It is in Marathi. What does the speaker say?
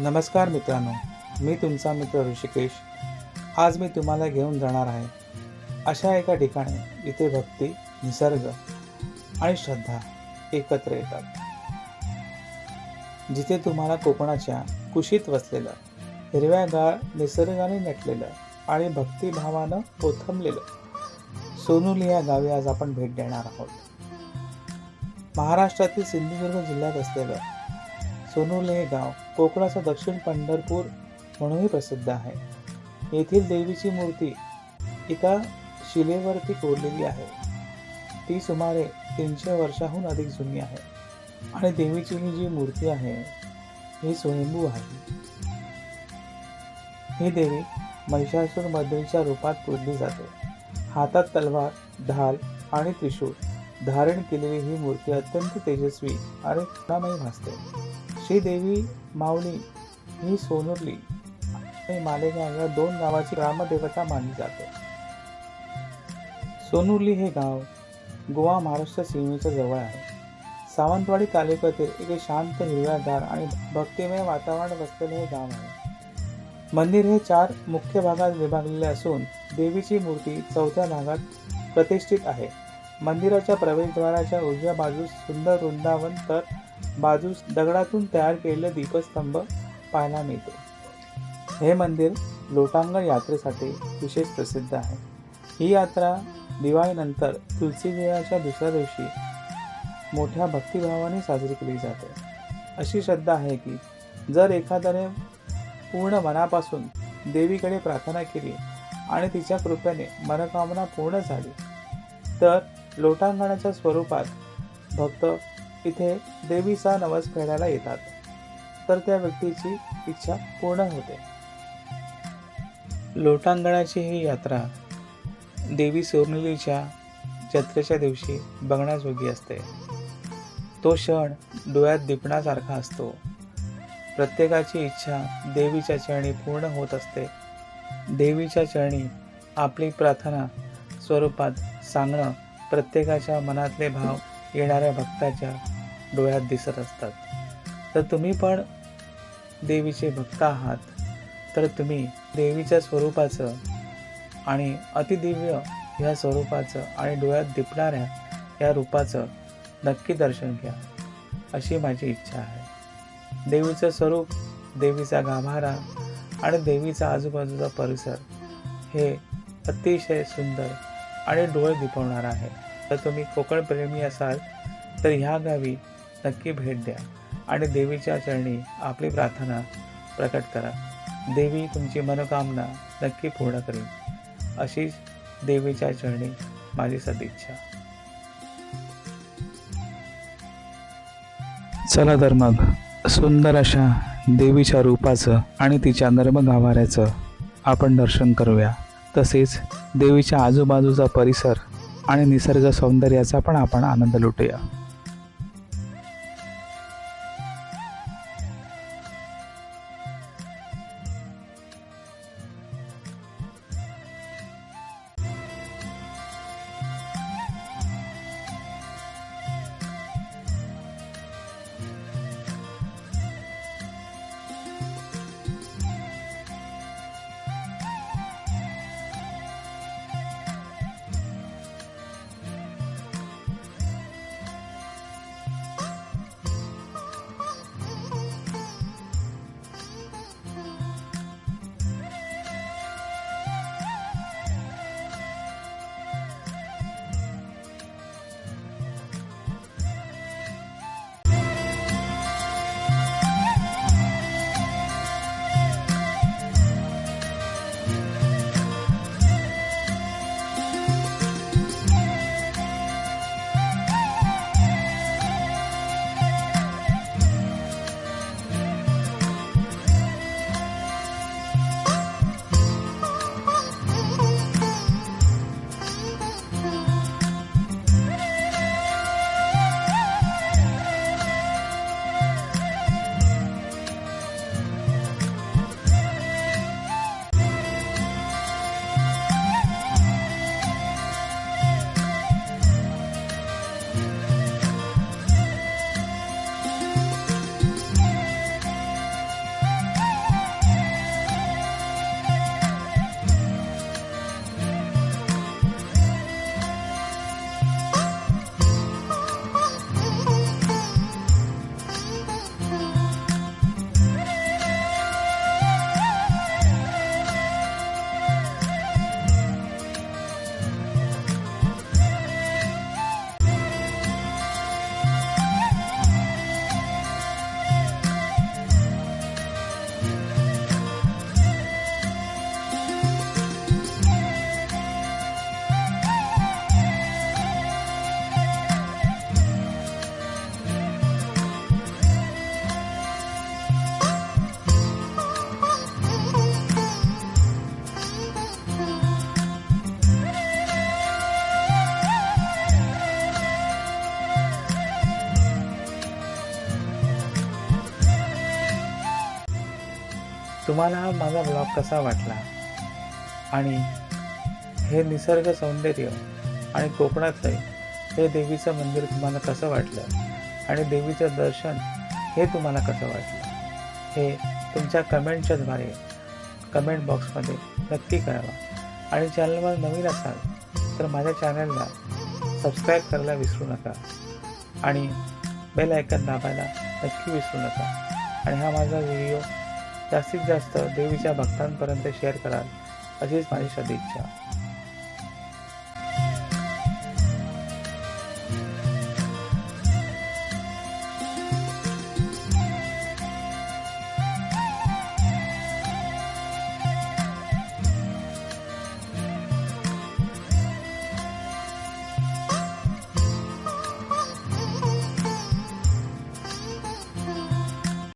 नमस्कार मित्रांनो मी तुमचा मित्र ऋषिकेश. आज मी तुम्हाला घेऊन जाणार आहे अशा एका ठिकाणी इथे भक्ती निसर्ग आणि श्रद्धा एकत्र येतात. जिथे तुम्हाला कोकणाच्या कुशीत वसलेलं हिरव्यागाळ निसर्गाने नटलेलं आणि भक्तिभावानं कोथंबलेलं सोनुली या गावी आज आपण भेट देणार आहोत. महाराष्ट्रातील सिंधुदुर्ग जिल्ह्यात असलेलं सोनुले हे गाव कोकणाचा दक्षिण पंढरपूर म्हणूनही प्रसिद्ध आहे. येथील देवीची मूर्ती एका शिलेवरती कोरलेली आहे. ती सुमारे तीनशे वर्षाहून अधिक जुनी आहे आणि देवीची ही जी मूर्ती आहे ही स्वयंभू आहे. ही देवी महिषासूर मर्दिनीच्या रूपात पूजली जाते. हातात तलवार ढाल आणि त्रिशूळ धारण केलेली ही मूर्ती अत्यंत तेजस्वी आणि भासते. श्रीदेवी मावणी माऊली ही सोनुर्ली आणि मालेगाव या दोन गावाची ग्रामदेवता मानली जाते. सोनुर्ली हे गाव गोवा महाराष्ट्र सीमेच्या जवळ आहे. सावंतवाडी तालुक्यातील एक शांत हिरव्यागार आणि भक्तिमय वातावरण वसलेले हे गाव आहे. मंदिर हे चार मुख्य भागात विभागलेले असून देवीची मूर्ती चौथ्या भागात प्रतिष्ठित आहे. मंदिराच्या प्रवेशद्वाराच्या उजव्या बाजूस सुंदर वृंदावन तर बाजूस दगडातून तयार केलेले दीपस्तंभ पाहायला मिळतो. हे मंदिर लोटांगण यात्रेसाठी विशेष प्रसिद्ध आहे. ही यात्रा दिवाळीनंतर तुलसी दुसऱ्या दिवशी मोठ्या भक्तिभावाने साजरी केली जाते. अशी श्रद्धा आहे की जर एखाद्याने पूर्ण मनापासून देवीकडे प्रार्थना केली आणि तिच्या कृपेने मनोकामना पूर्ण झाली तर लोटांगणाच्या स्वरूपात भक्त इथे देवीचा नवस फेडायला येतात. तर त्या व्यक्तीची इच्छा पूर्ण होते. लोटांगणाची ही यात्रा देवी सोर्निलीच्या जत्रेच्या दिवशी बघण्याजोगी असते. तो क्षण डोळ्यात दिपण्यासारखा असतो. प्रत्येकाची इच्छा देवीच्या चरणी पूर्ण होत असते. देवीच्या चरणी आपली प्रार्थना स्वरूपात सांगणं प्रत्येकाच्या मनातले भाव येणाऱ्या भक्ताच्या डोळ्यात दिसत असतात. तर तुम्ही पण देवीचे भक्त आहात. तर तुम्ही देवीच्या स्वरूपाचं आणि अतिदिव्य ह्या स्वरूपाचं आणि डोळ्यात दिपणाऱ्या या रूपाचं नक्की दर्शन घ्या अशी माझी इच्छा आहे. देवीचं स्वरूप देवीचा गाभारा आणि देवीचा आजूबाजूचा परिसर हे अतिशय सुंदर आणि डोळे दिपवणार आहे. तर तुम्ही कोकणप्रेमी असाल तर ह्या गावी नक्की भेट द्या आणि देवीच्या चरणी आपली प्रार्थना प्रकट करा. देवी तुमची मनोकामना नक्की पूर्ण करेल. अशीच देवीच्या चरणी माझी सदिच्छा. चला तर मग सुंदर अशा देवीच्या रूपाचं आणि तिच्या नर्म गाभाऱ्याचं आपण दर्शन करूया. तसेच देवीच्या आजूबाजूचा परिसर आणि निसर्ग सौंदर्याचा पण आपण आनंद लुटूया. तुम्हाला हा माझा ब्लॉग कसा वाटला? आणि हे निसर्ग सौंदर्य आणि कोकणातलं हे देवीचं मंदिर तुम्हाला कसं वाटलं? आणि देवीचं दर्शन हे तुम्हाला कसं वाटलं? हे तुमच्या कमेंटच्याद्वारे कमेंट बॉक्समध्ये नक्की करावा आणि चॅनलवर नवीन असाल तर माझ्या चॅनलला सबस्क्राईब करायला विसरू नका. आणि बेल आयकन दाबायला नक्की विसरू नका. आणि हा माझा व्हिडिओ जास्तीत जास्त देवीच्या भक्तांपर्यंत शेअर कराल. अशीच माझी सदिच्छा